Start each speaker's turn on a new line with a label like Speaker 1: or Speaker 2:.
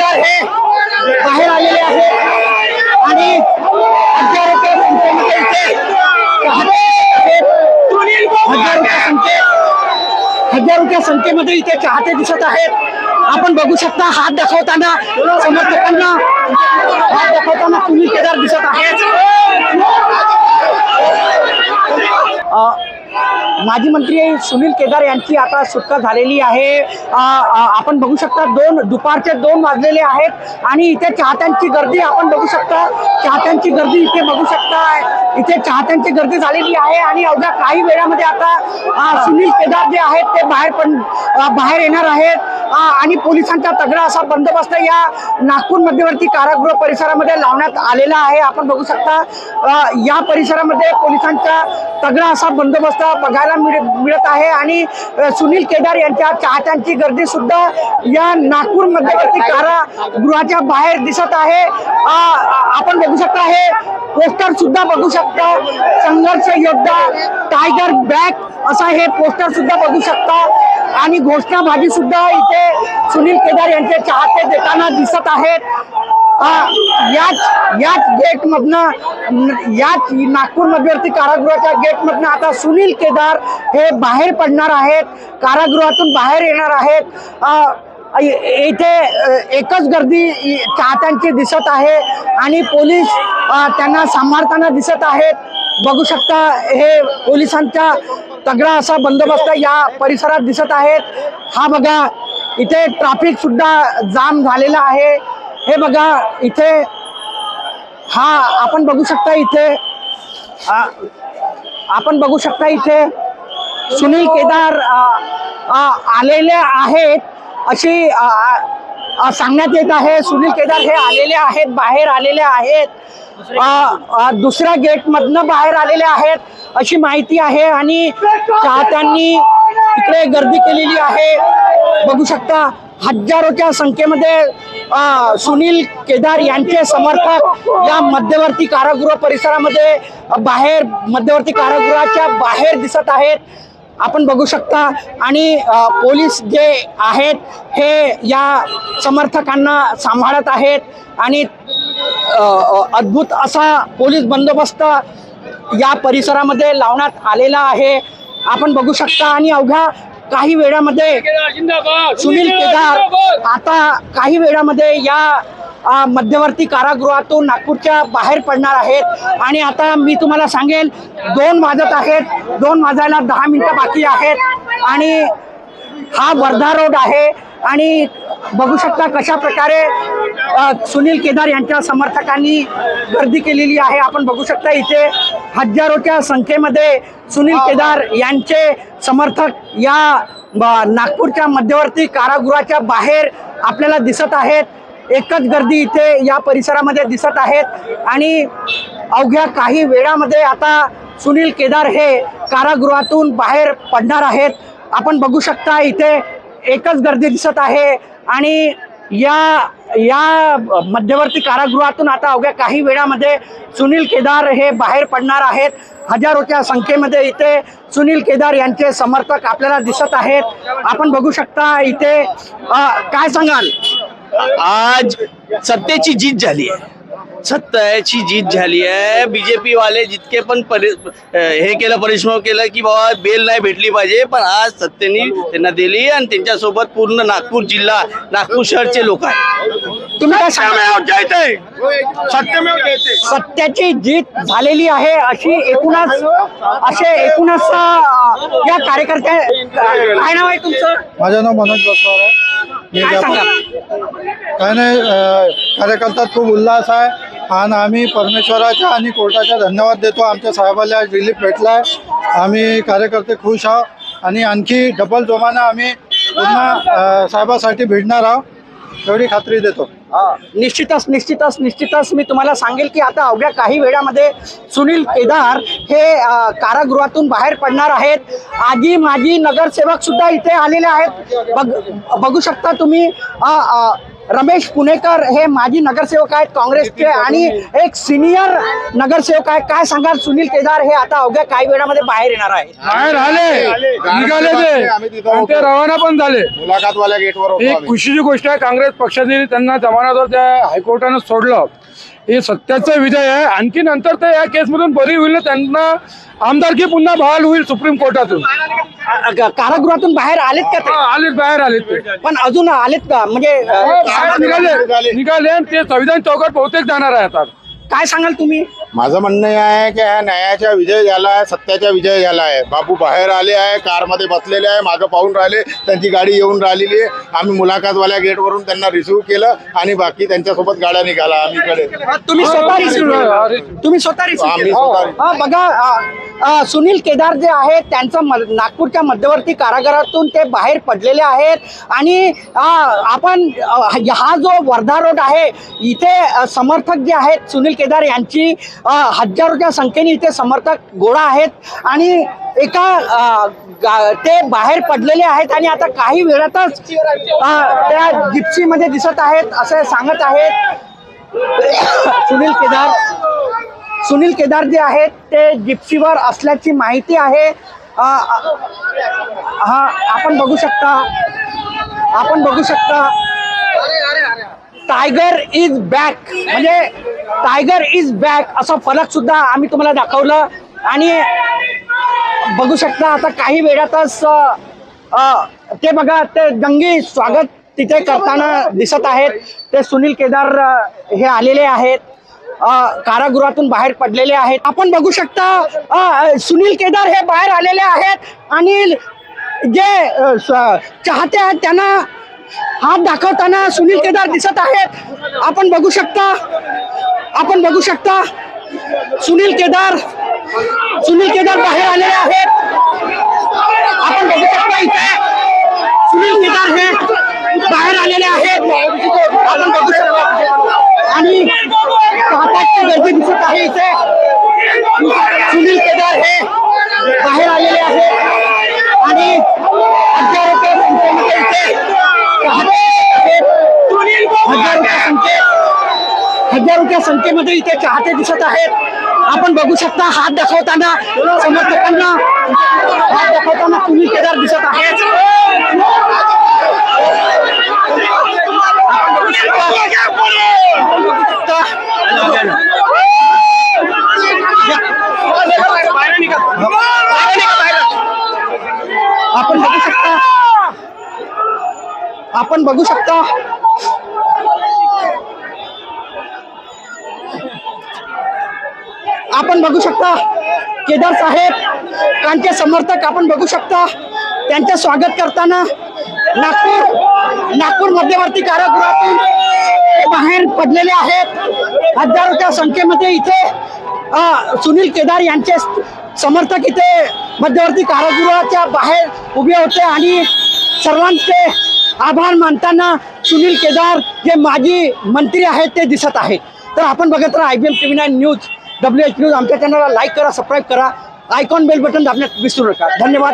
Speaker 1: केदार हे बाहेर आलेले आहेत आणि हजारोच्या संख्येमध्ये इथे हजारोच्या हजारोच्या संख्येमध्ये इथे चाहते दिसत आहेत. आपण बघू शकता हात दाखवताना समर्थकांना हात दाखवताना तुम्ही केदार दिसत आहेत अ, माजी मंत्री सुनील केदार यांची आता सुटका झालेली आहे. आपण बघू शकता दोन दुपारचे दोन वाजलेले आहेत आणि इथे चाहत्यांची गर्दी आपण बघू शकता. चाहत्यांची गर्दी इथे बघू शकता. इथे चाहत्यांची गर्दी झालेली आहे आणि अवघ्या काही वेळामध्ये आता सुनील केदार जे आहेत ते बाहेर पण बाहेर येणार आहेत. आणि पोलिसांचा तगडा असा बंदोबस्त या नागपूर मध्यवर्ती कारागृह परिसरामध्ये लावण्यात आलेला आहे. आपण बघू शकता या परिसरामध्ये पोलिसांचा तगडा असा बंदोबस्त बघायला बघायला मिळत आहे. आणि सुनील केदार यांच्या चाहत्यांची गर्दी सुद्धा या नागपूर मध्यवर्ती कारागृहाच्या बाहेर दिसत आहे. आपण बघू शकता हे पोस्टर सुद्धा बघू शकता. संघर्ष योद्धा टायगर बॅक असा हे पोस्टर सुद्धा बघू शकता. आणि घोषणाबाजी सुद्धा इथे सुनील केदार यांचे चाहते देताना दिसत आहेत. याच याच गेटमधनं याच नागपूर मध्यवर्ती कारागृहाच्या गेटमधनं आता सुनील केदार हे बाहेर पडणार आहेत. कारागृहातून बाहेर येणार आहेत. इथे एकच गर्दी चाहत्यांची दिसत आहे आणि पोलीस त्यांना सांभाळताना दिसत आहेत. बघू शकता हे पोलिसांचा तगडा असा बंदोबस्त या परिसरात दिसत आहेत. हा बघा इथे ट्रॅफिक सुद्धा जाम झालेला आहे. हे बघा इथे हा आपण बघू शकता इथे आपण बघू शकता इथे सुनील केदार आलेले आहेत अशी आ, आ, सांगण्यात येत आहे सुनील केदार हे आलेले आहेत बाहेर आलेले आहेत. दुसऱ्या गेटमधनं बाहेर आलेले आहेत अशी माहिती आहे आणि चाहत्यांनी इकडे गर्दी केलेली आहे. बघू शकता हजारोच्या संख्येमध्ये सुनील केदार यांचे समर्थक या मध्यवर्ती कारागृह परिसरामध्ये बाहेर मध्यवर्ती कारागृहाच्या बाहेर दिसत आहेत. आपण बघू शकता. आणि पोलीस जे आहेत हे या समर्थकांना सांभाळत आहेत. आणि अद्भुत असा पोलीस बंदोबस्त या परिसरामध्ये लावण्यात आलेला आहे. आपण बघू शकता. आणि अवघ्या काही वेळामध्ये सुनील केदार आता काही वेळामध्ये या मध्यवर्ती कारागृहातून नागपूरच्या बाहेर पडणार आहेत. आणि आता मी तुम्हाला सांगेल दोन वाजत आहेत. दोन वाजायला दहा मिनिटं बाकी आहेत. आणि हा वर्धा रोड आहे. आणि बघू शकता कशा प्रकारे सुनील केदार यांच्या समर्थकांनी गर्दी केलेली आहे. आपण बघू शकता इथे हजारोच्या संख्येमध्ये सुनील केदार यांचे समर्थक या नागपूरच्या मध्यवर्ती कारागृहाच्या बाहेर आपल्याला दिसत आहेत. एकच गर्दी इथे या परिसरामध्ये दिसत आहेत. आणि अवघ्या काही वेळामध्ये आता सुनील केदार हे कारागृहातून बाहेर पडणार आहेत. आपण बघू शकता इथे एकच गर्दी दिसत आहे. आणि या या मध्यवर्ती कारागृहातून आता अवघ्या काही वेळामध्ये सुनील केदार हे बाहेर पडणार आहेत. हजारोच्या संख्येमध्ये इथे सुनील केदार यांचे समर्थक आपल्याला दिसत आहेत. आपण बघू शकता इथे काय सांगाल?
Speaker 2: आज सत्तेची जीत झाली आहे. सत्तेची जीत झाली आहे. बीजेपी वाले जितके पण परि हे केलं परिश्रम केलं की बाबा बेल नाही भेटली पाहिजे पण आज सत्तेने त्यांना दिली आणि त्यांच्यासोबत पूर्ण नागपूर जिल्हा नागपूर शहरचे लोक आहेत.
Speaker 1: तुम्ही काय
Speaker 2: जयते.
Speaker 1: सत्याची जीत झालेली आहे अशी एकूणच असे एकूणच या कार्यकर्त्या काय नाव आहे तुमचं?
Speaker 3: माझं नाव मनोज बसवार आहे.
Speaker 1: काय
Speaker 3: काय नाही अं, कार्यकर्त्यात खूप उल्हास आहे आणि आम्ही परमेश्वराच्या आणि कोर्टाचा धन्यवाद देतो. आमच्या साहेबाला आज रिलीफ भेटला आहे आम्ही कार्यकर्ते खुश आहोत. आणि आणखी डबल जोमानं आम्ही पुन्हा साहेबासाठी भिडणार आहोत. एवढी खात्री देतो.
Speaker 1: निश्चितच निश्चितच निश्चितच मी तुम्हाला सांगेल की आता अवघ्या काही वेळामध्ये सुनील केदार हे कारागृहातून बाहेर पडणार आहेत. आजी माजी नगरसेवक सुद्धा इथे आलेले आहेत. बघ बघू शकता तुम्ही रमेश पुणेकर हे माजी नगरसेवक आहेत काँग्रेसचे आणि एक सिनियर नगरसेवक आहे काय सांगाल? सुनील केदार हे आता अवघ्या काही वेळामध्ये बाहेर येणार आहे
Speaker 4: बाहेर आले. निघाले ते. आणि ते रवाना पण झाले.
Speaker 5: मुलाखतवाल्या गेटवर होतो
Speaker 4: ही
Speaker 5: आम्ही.
Speaker 4: खुशीची गोष्ट आहे काँग्रेस पक्षाने त्यांना जमानतवर त्या हायकोर्टानं सोडलं. हे सत्याचा विजय आहे. आणखी नंतर ते या केसमधून बरी होईल ना त्यांना. आमदारकी पुन्हा बहाल होईल सुप्रीम कोर्टातून.
Speaker 1: अ- ग- कारागृहातून बाहेर आलेत का ते?
Speaker 4: हा, आलेत बाहेर आलेत ते.
Speaker 1: पण अजून आलेत का? म्हणजे अ,
Speaker 4: हो, बाहेर निघाले निघाले आणि ते संविधान चौकात बहुतेक जाणार आहे आता.
Speaker 1: काय सांगाल तुम्ही?
Speaker 5: माझं म्हणणं हे आहे की ह्या न्यायाचा विजय झाला आहे सत्याचा विजय झाला आहे बाबू बाहेर आले आहे कारमध्ये बसलेले आहे मागं पाहून राहिले त्यांची गाडी येऊन राहिलेली आहे आम्ही मुलाखतवाल्या गेटवरून त्यांना रिसिव्ह केलं आणि बाकी त्यांच्यासोबत गाड्या निघाला आम्ही कडे
Speaker 1: तुम्ही स्वतः रिसिव्ह
Speaker 4: हा.
Speaker 1: तुम्ही स्वतः रिसिव्ह
Speaker 5: आम्ही
Speaker 1: केलं.
Speaker 5: स्वतः
Speaker 1: हा, बघा सुनील केदार जे आहेत त्यांचं म- नागपूरच्या मध्यवर्ती कारागृहातून ते बाहेर पडलेले आहेत आणि आपण हा जो वर्धा रोड आहे इथे समर्थक जे आहेत सुनील केदार यांची हजारोच्या संख्येने इथे समर्थक गोळा आहेत आणि एका गा- ते बाहेर पडलेले आहेत आणि आता काही वेळातच त्या जिप्सीमध्ये दिसत आहेत असे सांगत आहेत. सुनील केदार सुनील केदार जे आहेत ते जिप्सीवर असल्याची माहिती आहे. हा आपण बघू शकता. आपण बघू शकता. टायगर इज बॅक म्हणजे टायगर इज बॅक असा फलक सुद्धा आम्ही तुम्हाला दाखवलं. आणि बघू शकता आता काही वेळातच ते बघा ते जंगी स्वागत तिथे करताना दिसत आहेत. ते सुनील केदार हे आलेले आहेत. कारागृहातून बाहेर पडलेले आहेत. आपण बघू शकता सुनील केदार हे बाहेर आलेले आहेत. आणि जे चाहते आहेत त्यांना हात दाखवताना सुनील केदार दिसत आहेत. आपण बघू शकता. आपण बघू शकता. सुनील केदार सुनील केदार बाहेर आलेले आहेत. आपण बघू शकता इथे सुनील केदार हे बाहेर आलेले आहेत. आपण बघू शकता. आणि चाहत्यांची गर्दी दिसत आहे इथे. सुनील केदार हे बाहेर आलेले आहेत. आणि हजारोच्या संख्येमध्ये इथे चाहते आहेत. हजारोच्या संख्येत संख्येमध्ये इथे चाहते दिसत आहेत आपण बघू शकता हात दाखवताना समर्थकांना हात दाखवताना सुनील केदार दिसत आहेत आपण बघू शकता. आपण बघू शकता. आपण बघू शकता आपण बघू शकता. आपण बघू शकता केदार साहेब त्यांचे समर्थक आपण बघू शकता. त्यांचे स्वागत करताना नागपूर नागपूर मध्यवर्ती कारागृहातून बाहेर पडलेले आहेत. हजारोच्या संख्येमध्ये इथे सुनील केदार यांचे समर्थक इथे मध्यवर्ती कारागृहाच्या बाहेर उभे होते आणि सर्वांचे आभार मानताना सुनील केदार जे माजी मंत्री आहेत ते दिसत आहेत. तर आपण बघत राहा I B M T V nine news W H news आमच्या चॅनलला लाईक करा सबस्क्राईब करा. आयकॉन बेल बटन दाबण्यात विसरू नका. धन्यवाद.